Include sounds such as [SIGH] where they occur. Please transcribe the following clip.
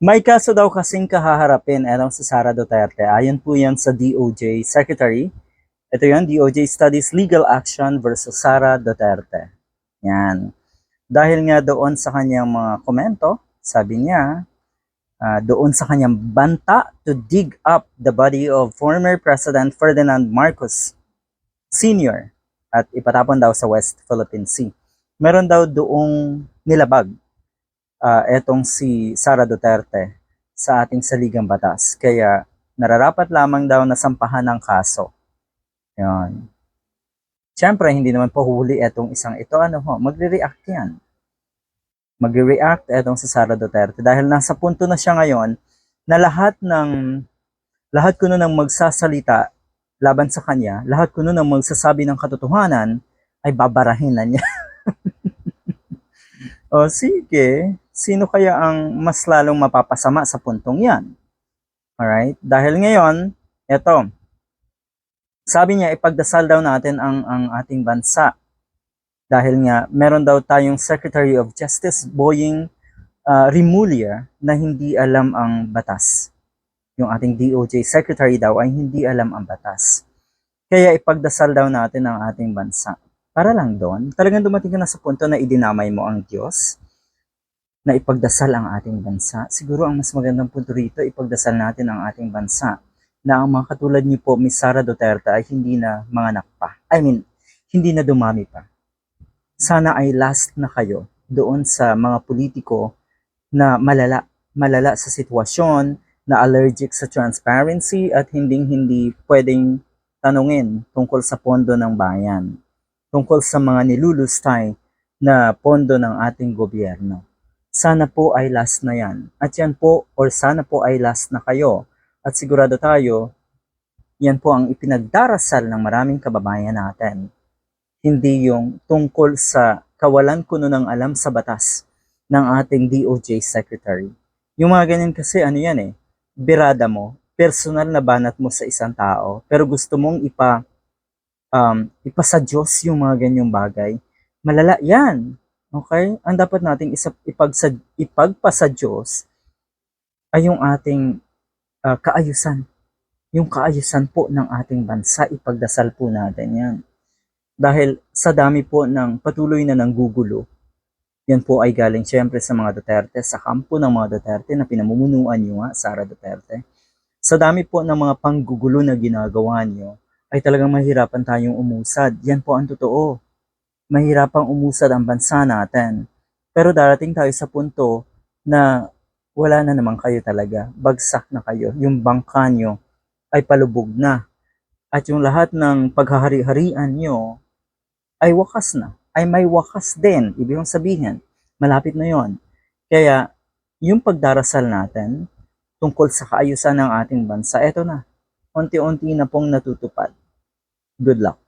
May kaso daw kasing kahaharapin etong si Sara Duterte. Ayon po yan sa DOJ Secretary. Ito yan, DOJ Studies Legal Action versus Sara Duterte. Yan. Dahil nga doon sa kanyang mga komento, sabi niya, ah, doon sa kanyang banta to dig up the body of former President Ferdinand Marcos Sr. at ipatapon daw sa West Philippine Sea. Meron daw doong nilabag ah, etong si Sara Duterte sa ating saligang batas. Kaya nararapat lamang daw na sampahan ng kaso. Yan. Siyempre, hindi naman po huli etong isang ito. Ano ho, magre-react yan. Magre-react etong si Sara Duterte dahil nasa punto na siya ngayon na lahat ng lahat kuno ng magsasalita laban sa kanya, lahat kuno ng magsasabi ng katotohanan ay babarahin na niya. [LAUGHS] o sige, sino kaya ang mas lalong mapapasama sa puntong yan? Alright? Dahil ngayon, eto, sabi niya, ipagdasal daw natin ang, ang ating bansa. Dahil nga, meron daw tayong Secretary of Justice, Boying uh, Remulla, na hindi alam ang batas. Yung ating DOJ Secretary daw ay hindi alam ang batas. Kaya ipagdasal daw natin ang ating bansa. Para lang doon, talagang dumating ka na sa punto na idinamay mo ang Diyos, na ipagdasal ang ating bansa. Siguro ang mas magandang punto rito, ipagdasal natin ang ating bansa na ang mga katulad niyo po, Miss Sara Duterte, ay hindi na mga pa. I mean, hindi na dumami pa. Sana ay last na kayo doon sa mga politiko na malala, malala sa sitwasyon, na allergic sa transparency at hinding-hindi pwedeng tanungin tungkol sa pondo ng bayan, tungkol sa mga nilulustay na pondo ng ating gobyerno. Sana po ay last na yan. At yan po, or sana po ay last na kayo. At sigurado tayo, yan po ang ipinagdarasal ng maraming kababayan natin. Hindi yung tungkol sa kawalan kuno ng alam sa batas ng ating DOJ Secretary. Yung mga ganyan kasi ano yan eh, birada mo, personal na banat mo sa isang tao, pero gusto mong ipa, um, ipa sa Diyos yung mga ganyang bagay, malala yan. Okay? Ang dapat nating isa, ipagsa, ipagpa sa Diyos ay yung ating uh, kaayusan. Yung kaayusan po ng ating bansa, ipagdasal po natin yan. Dahil sa dami po ng patuloy na nanggugulo, yan po ay galing siyempre sa mga Duterte, sa kampo ng mga Duterte na pinamumunuan nyo nga, Sara Duterte. Sa dami po ng mga panggugulo na ginagawa nyo, ay talagang mahirapan tayong umusad. Yan po ang totoo. Mahirapang umusad ang bansa natin. Pero darating tayo sa punto na wala na naman kayo talaga. Bagsak na kayo. Yung bangka nyo ay palubog na. At yung lahat ng paghahari-harian nyo ay wakas na ay may wakas din. Ibig sabihin, malapit na yon. Kaya, yung pagdarasal natin tungkol sa kaayusan ng ating bansa, eto na. Unti-unti na pong natutupad. Good luck.